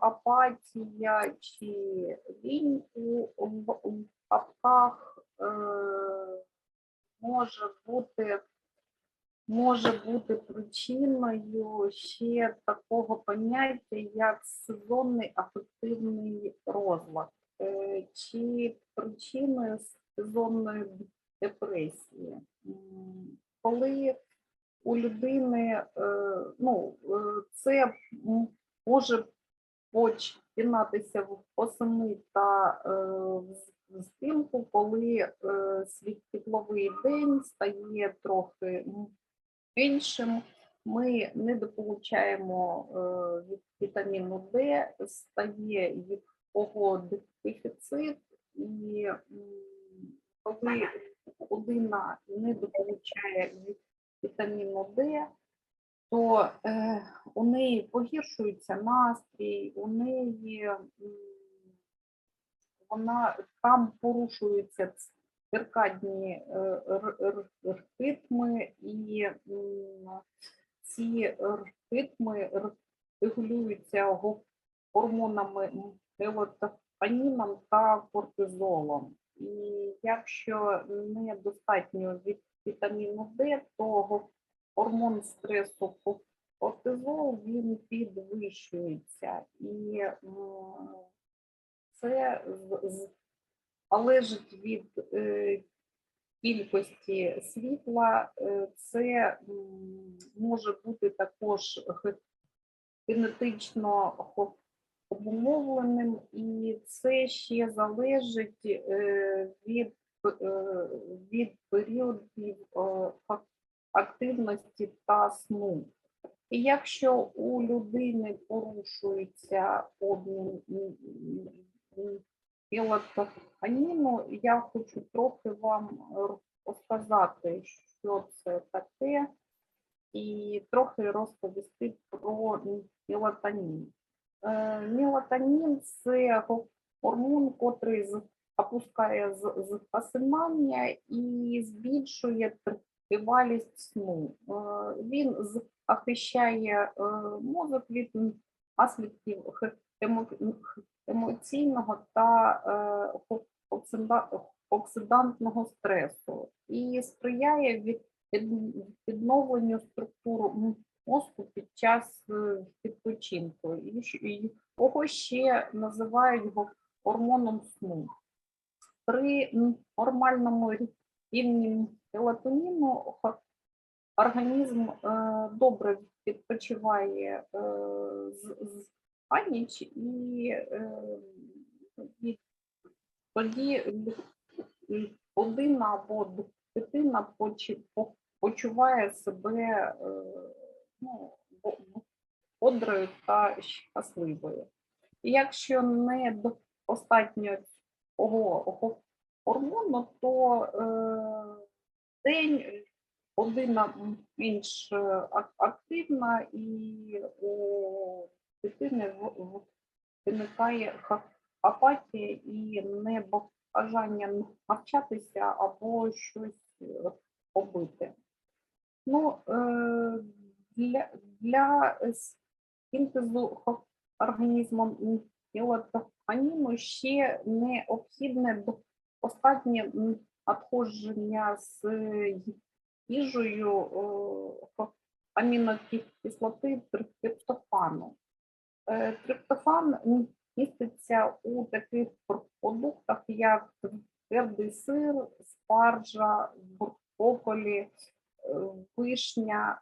апатія чи лінь у, у апках е, може бути може бути причиною ще такого поняття, як сезонний афективний розлад, е, чи причиною сезонної депресії. Коли у людини е, ну, е, це м, може починатися восени та е, взимку, коли е, світловий день стає трохи м, меншим, ми недополучаємо е, від вітаміну Д, стає його дефіцит, і коли людина недополучає від вітаміну Д, то е, у неї погіршується настрій, у неї вона там порушуються циркадні е, ритми, і ці ритми регулюються гормонами мелатоніном та кортизолом. І якщо недостатньо від вітаміну Д, то гормон стресу ко- кортизол він підвищується. І це залежить від е, кількості світла. Е, Це може бути також генетично обумовленим, і це ще залежить е, від, е, від періодів е, ак- сну. І якщо у людини порушується обмін м, я хочу трохи вам розказати, що це таке, і трохи розповісти про мелатонін. Е, Мелатонін це гормон, котрий опускає з- з- засинання і збільшує тривалість сну. Е, Він захищає е, мозок від наслідків емоційного та е, оксидантного стресу і сприяє від від- відновленню структур мозку під час відпочинку. Його ще називають го- гормоном сну. При нормальному рі- рівні мелатоніну організм е, добре відпочиває е, з, з а і, е, тоді людина або дитина почуває себе е, ну, бо- бо- бодрою та щасливою. І якщо не достатньо цього го- гормону, то е, день людина менш е, активна і у дитини в- в- виникає апатія і небажання навчатися або щось е, робити. Ну, е, для, для синтезу організмом мелатоніну ще необхідне до- достатнє м, надходження з їжею хо- амінокислоти триптофану. Е, Триптофан міститься у таких продуктах, як твердий сир, спаржа, брокколі, е, вишня,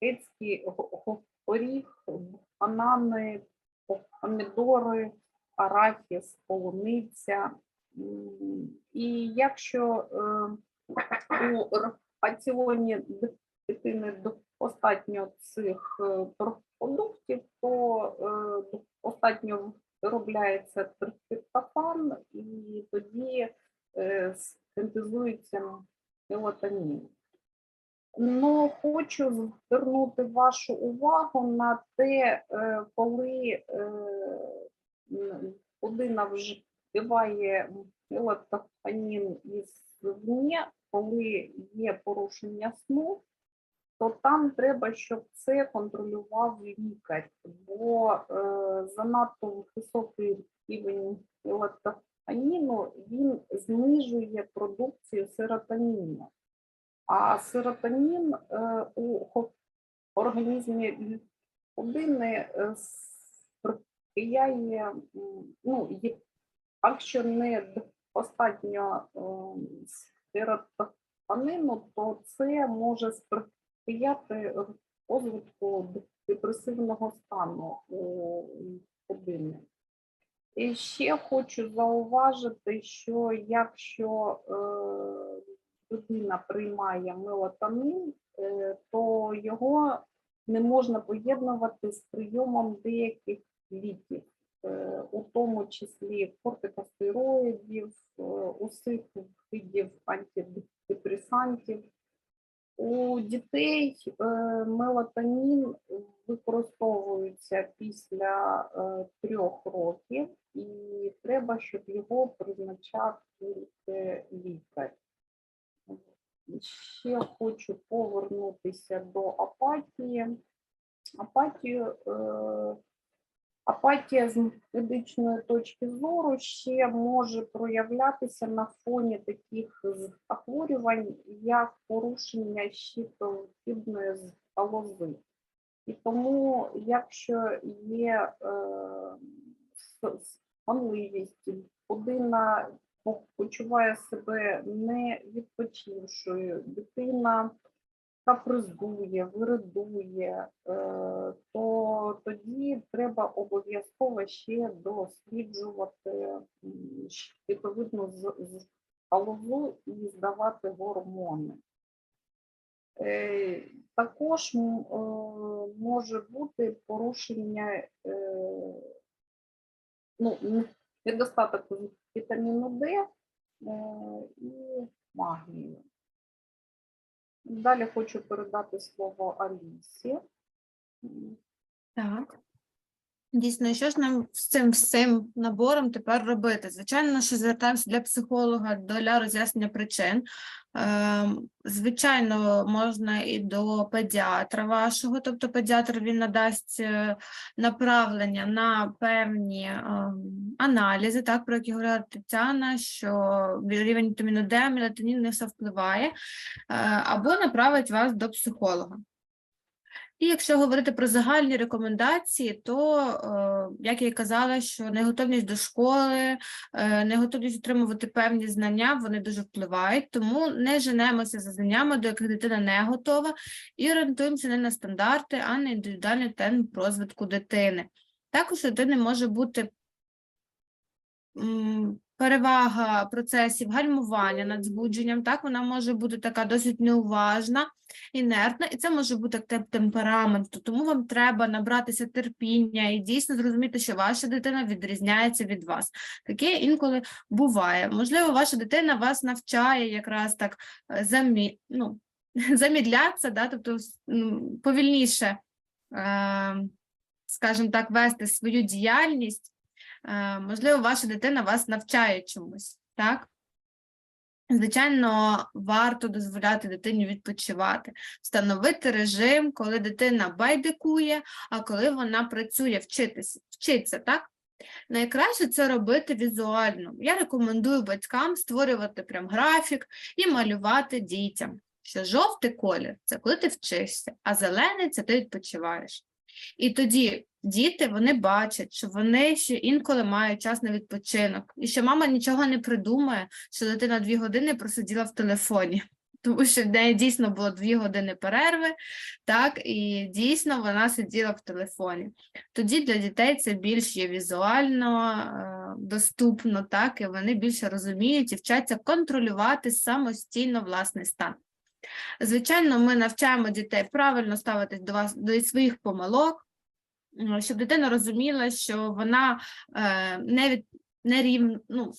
грецький го- го- горіх, банани, помідори, арахіс, полуниця. І якщо е, у раціоні дитини достатньо цих е, продуктів, то е, достатньо виробляється триптофан, і тоді синтезується мелатонін. Ну, хочу звернути вашу увагу на те, коли е, м, людина вживає мелатонін із коли є порушення сну, то там треба, щоб це контролював лікар, бо е, занадто високий рівень мелатоніну він знижує продукцію серотоніну. А серотонін е, у організмі людини е, сприяє, ну, є- якщо не достатньо ем, серотонину, то це може сприяти розвитку депресивного стану у людини. І ще хочу зауважити, що якщо е, людина приймає мелатонин, е, то його не можна поєднувати з прийомом деяких ліків, у тому числі кортикостероїдів, е, усіх видів антидепресантів. У дітей е, мелатонін використовується після е, трьох років, і треба, щоб його призначав тільки лікар. Ще хочу повернутися до апатії. Апатію, е, апатія з медичної точки зору ще може проявлятися на фоні таких захворювань, як порушення щитовидної залози. І тому, якщо є е, с- людина почуває себе не відпочившою, дитина капризує, виридує, е, то тоді треба обов'язково ще досліджувати щитовидну з- з- залозу і здавати гормони. Е, Також е, може бути порушення ну, недостаток вітаміну Д і магнію. Далі хочу передати слово Алісі. Так. Дійсно, що ж нам з цим всім набором тепер робити? Звичайно, що звертаємося для психолога для роз'яснення причин. Ем, Звичайно, можна і до педіатра вашого, тобто педіатр він надасть е, направлення на певні ем, аналізи, так, про які говорила Тетяна, що рівень вітаміну Д, мелатонін не все впливає, е, або направить вас до психолога. І якщо говорити про загальні рекомендації, то, е, як я і казала, що неготовність до школи, е, неготовність отримувати певні знання, вони дуже впливають, тому не женемося за знаннями, до яких дитина не готова, і орієнтуємося не на стандарти, а на індивідуальний темп розвитку дитини. Також у дитини може бути перевага процесів гальмування над збудженням, так, вона може бути така досить неуважна, інертна, і це може бути темпераменту, тому вам треба набратися терпіння і дійсно зрозуміти, що ваша дитина відрізняється від вас. Таке інколи буває. Можливо, ваша дитина вас навчає якраз так е, замі... ну, замідлятися, да, тобто повільніше, е, скажімо так, вести свою діяльність. Е, Можливо, ваша дитина вас навчає чомусь, так? Звичайно, варто дозволяти дитині відпочивати, встановити режим, коли дитина байдикує, а коли вона працює, вчитися, вчиться, так? Найкраще це робити візуально. Я рекомендую батькам створювати прям графік і малювати дітям, що жовтий колір це коли ти вчишся, а зелений це ти відпочиваєш. І тоді діти вони бачать, що вони ще інколи мають час на відпочинок, і що мама нічого не придумає, що дитина дві години просиділа в телефоні. Тому що в неї дійсно було дві години перерви, так, і дійсно вона сиділа в телефоні. Тоді для дітей це більш є візуально е, доступно, так, і вони більше розуміють і вчаться контролювати самостійно власний стан. Звичайно, ми навчаємо дітей правильно ставитись до вас до своїх помилок, щоб дитина розуміла, що вона е, не від не рів, ну,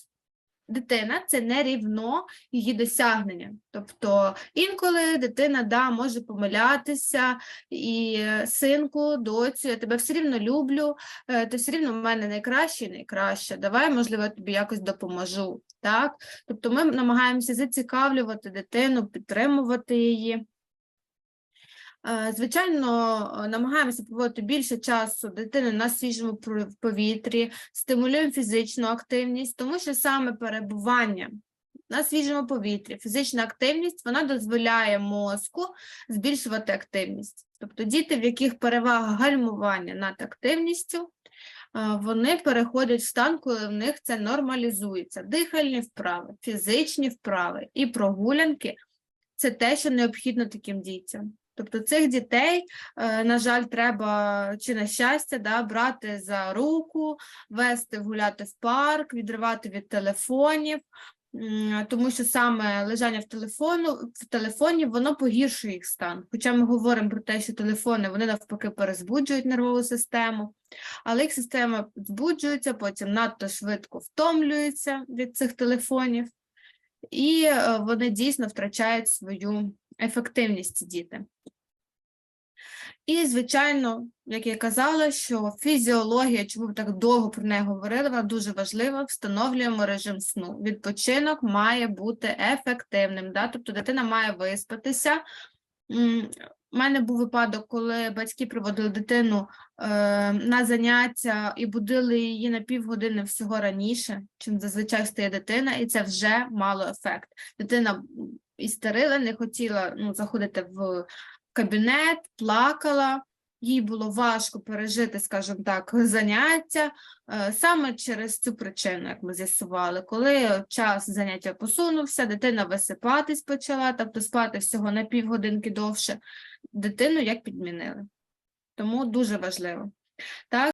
дитина це не рівно її досягнення. Тобто інколи дитина да, може помилятися, і е, синку, доцю, я тебе все рівно люблю, е, ти все рівно в мене найкраще і найкраще. Давай, можливо, я тобі якось допоможу. Так? Тобто ми намагаємося зацікавлювати дитину, підтримувати її. Е, Звичайно, е, намагаємося проводити більше часу дитини на свіжому повітрі, стимулюємо фізичну активність, тому що саме перебування на свіжому повітрі, фізична активність, вона дозволяє мозку збільшувати активність. Тобто діти, в яких перевага гальмування над активністю, е, вони переходять в стан, коли в них це нормалізується. Дихальні вправи, фізичні вправи і прогулянки це те, що необхідно таким дітям. Тобто цих дітей, е, на жаль, треба чи на щастя, да, брати за руку, вести гуляти в парк, відривати від телефонів, тому що саме лежання в телефону в телефоні воно погіршує їх стан. Хоча ми говоримо про те, що телефони вони навпаки перезбуджують нервову систему, але їх система збуджується, потім надто швидко втомлюється від цих телефонів, і е, вони дійсно втрачають свою ефективність діти. І, звичайно, як я казала, що фізіологія, чому ми так довго про неї говорили, вона дуже важлива, встановлюємо режим сну. Відпочинок має бути ефективним, да? тобто дитина має виспатися. У мене був випадок, коли батьки приводили дитину е, на заняття і будили її на півгодини всього раніше, чим зазвичай стає дитина, і це вже мало ефект. Дитина істерила, не хотіла ну, заходити в кабінет, плакала, їй було важко пережити, скажімо так, заняття е, саме через цю причину, як ми з'ясували. Коли час заняття посунувся, дитина висипатись почала, тобто спати всього на півгодинки довше, дитину як підмінили. Тому дуже важливо. Так?